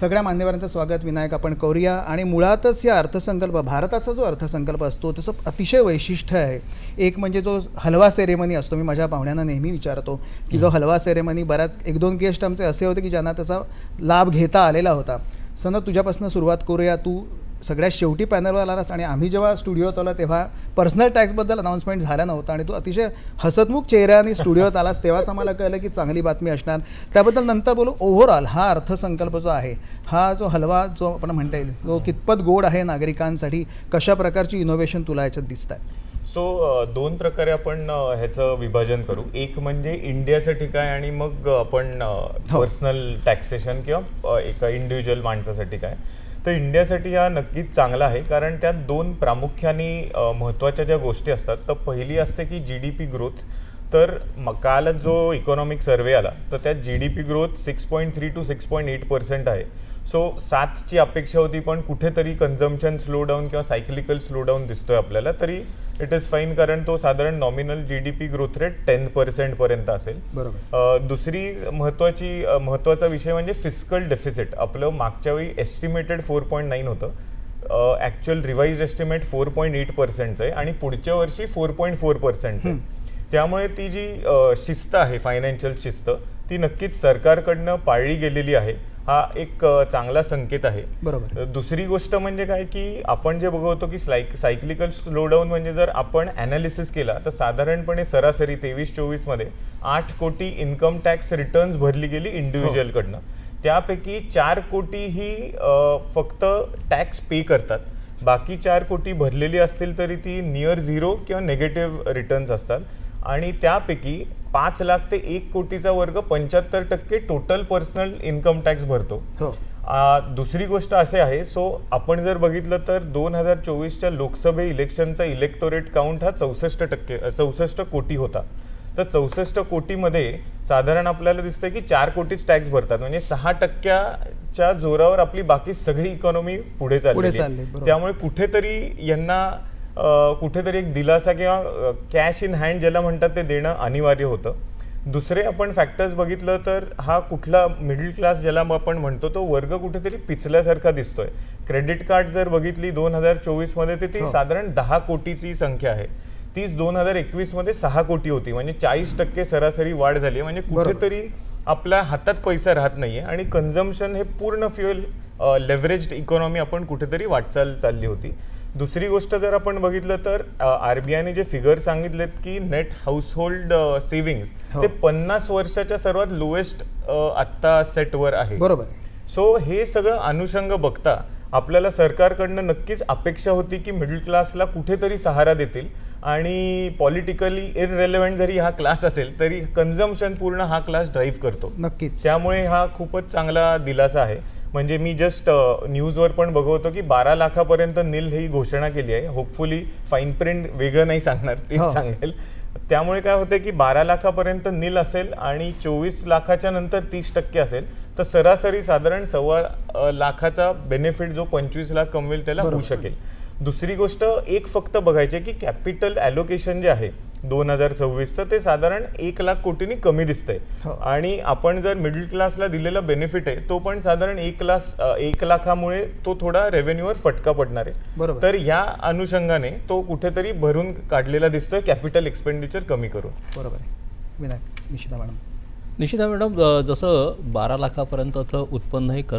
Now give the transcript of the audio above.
सगळ्या मान्यवरांचं स्वागत. विनायक आपण करूया. आणि मुळातच या अर्थसंकल्प भारताचा जो अर्थसंकल्प असतो त्याचं अतिशय वैशिष्ट्य आहे. एक म्हणजे जो हलवा सेरेमनी असतो मी माझ्या पाहुण्यांना नेहमी विचारतो की जो हलवा सेरेमनी बऱ्याच एक दोन गेस्ट आमचे असे होते की ज्यांना त्याचा लाभ घेता आलेला होता. सनद तुझ्यापासून सुरुवात करूया. तू सगळ्यात शेवटी पॅनलवर आलास आणि आम्ही जेव्हा स्टुडिओत आलो तेव्हा पर्सनल टॅक्सबद्दल अनाऊन्समेंट झाला नव्हता आणि तू अतिशय हसतमुख चेहऱ्याने स्टुडिओत आलास तेव्हाच आम्हाला कळलं की चांगली बातमी असणार. त्याबद्दल नंतर बोलू. ओव्हरऑल हा अर्थसंकल्प जो आहे हा जो हलवा जो आपण म्हणता येईल जो कितपत गोड आहे नागरिकांसाठी कशा प्रकारची इनोव्हेशन तुला याच्यात दिसत आहे सो दोन प्रकारे आपण ह्याचं विभाजन करू. एक म्हणजे इंडियासाठी काय आणि मग आपण हो. पर्सनल टॅक्सेशन किंवा अ, एका इंडिव्हिज्युअल माणसासाठी काय. तर इंडियासाठी हा नक्कीच चांगला आहे. कारण त्यात दोन प्रामुख्याने महत्त्वाच्या ज्या गोष्टी असतात तर पहिली असते की जी डी पी ग्रोथ तर म- काल जो इकॉनॉमिक सर्वे आला तर त्यात G D P growth six point three two six point eight percent आहे. सो सातची अपेक्षा होती पण कुठेतरी कन्झम्पशन स्लो डाऊन किंवा सायक्लिकल स्लो डाऊन दिसतोय आपल्याला तरी इट इज फाईन कारण तो साधारण nominal G D P growth rate ten पर्सेंटपर्यंत असेल. बरोबर. दुसरी महत्वाची अ, महत्त्वाचा विषय म्हणजे फिजिकल डेफिसिट आपलं मागच्या वेळी एस्टिमेटेड फोर पॉईंट नाईन होतं. Actual revise estimate four point eight पर्सेंटचं आहे आणि पुढच्या वर्षी फोर पॉईंट फोर पर्सेंटचं आहे. त्यामुळे ती जी शिस्त आहे फायनान्शियल शिस्त ती नक्कीच सरकारकडनं पाळली गेलेली आहे. हा एक चांगला संकेत आहे. बरोबर. दुसरी गोष्ट म्हणजे काय की आपण जे बघतो की सायक सायक्लिकल स्लोडाऊन म्हणजे जर आपण अनालिसिस केला तर साधारणपणे सरासरी तेवीस चोवीसमध्ये आठ कोटी इन्कम टॅक्स रिटर्न्स भरली गेली इंडिव्हिज्युअलकडनं त्यापैकी चार कोटी ही फक्त टॅक्स पे करतात. बाकी चार कोटी भरलेली असतील तरी ती नियर झिरो किंवा निगेटिव्ह रिटर्न्स असतात. आणि त्यापैकी पाच लाख ते एक कोटीचा वर्ग पंच्याहत्तर टक्के टोटल पर्सनल इन्कम टॅक्स भरतो. हो. आ, दुसरी गोष्ट असे आहे सो आपण जर बघितलं तर दोन हजार चोवीसच्या लोकसभे इलेक्शनचा इलेक्टोरेट काउंट हा चौसष्ट टक्के चौसष्ट कोटी होता. तर चौसष्ट कोटीमध्ये साधारण आपल्याला दिसतंय की चार कोटीच टॅक्स भरतात. म्हणजे सहा टक्क्याच्या जोरावर आपली बाकी सगळी इकॉनॉमी पुढे चालली चालली, बरोबर. त्यामुळे कुठेतरी यांना कुठेतरी एक दिलासा किंवा कॅश इन हँड ज्याला म्हणतात ते देणं अनिवार्य होतं. दुसरे आपण फॅक्टर्स बघितलं तर हा कुठला मिडल क्लास ज्याला आपण म्हणतो तो वर्ग कुठेतरी पिचल्यासारखा दिसतोय. क्रेडिट कार्ड जर बघितली दोन हजार चोवीसमध्ये तर ती हो. साधारण दहा कोटीची संख्या आहे. तीच दोन हजार एकवीसमध्ये सहा कोटी होती. म्हणजे चाळीस टक्के सरासरी वाढ झाली. म्हणजे. कुठेतरी आपल्या हातात पैसा राहत नाहीये आणि कन्झम्पशन हे पूर्ण फ्युएल लेव्हरेज्ड इकॉनॉमी आपण कुठेतरी वाटचाल चालली होती. दुसरी गोष्ट जर आपण बघितलं तर आर बी आयने जे फिगर सांगितलेत की नेट हाऊसहोल्ड सेव्हिंग्स हो. ते पन्नास वर्षाच्या सर्वात लोएस्ट आत्ता सेटवर आहे. बरोबर. सो हे सगळं अनुषंग बघता आपल्याला सरकारकडनं नक्कीच अपेक्षा होती की मिडल क्लासला कुठेतरी सहारा देतील आणि पॉलिटिकली इररेलेव्हंट जरी हा क्लास असेल तरी कन्झम्पशन पूर्ण हा क्लास ड्राईव्ह करतो. नक्कीच. त्यामुळे हा खूपच चांगला दिलासा आहे. म्हणजे मी जस्ट न्यूजवर पण बघवतो की बारा लाखापर्यंत नील ही घोषणा केली आहे होपफुली फाईन प्रिंट वेगळं नाही सांगणार हो. सांगेल त्यामुळे काय होतं की बारा लाखापर्यंत नील असेल आणि चोवीस लाखाच्या नंतर तीस टक्के असेल तर सरासरी साधारण सव्वा लाखाचा बेनिफिट जो पंचवीस लाख कमवेल त्याला होऊ. शकेल दुसरी गोष्ट एक फक्त बघायची की कॅपिटल ॲलोकेशन जे आहे दोन हजार सव्वीसचं ते साधारण एक लाख कोटींनी कमी दिसतंय. हो. आणि आपण जर मिडल क्लासला दिलेला बेनिफिट आहे तो पण साधारण एक लाख एक लाखामुळे तो थोडा रेव्हेन्यूवर फटका पडणार आहे. बरोबर. तर या अनुषंगाने तो कुठेतरी भरून काढलेला दिसतोय कॅपिटल एक्सपेंडिचर कमी करून. बरोबर आहे. विनायक निशिता मॅडम. निशिता मॅडम जसं बारा लाखापर्यंतचं उत्पन्न हे कर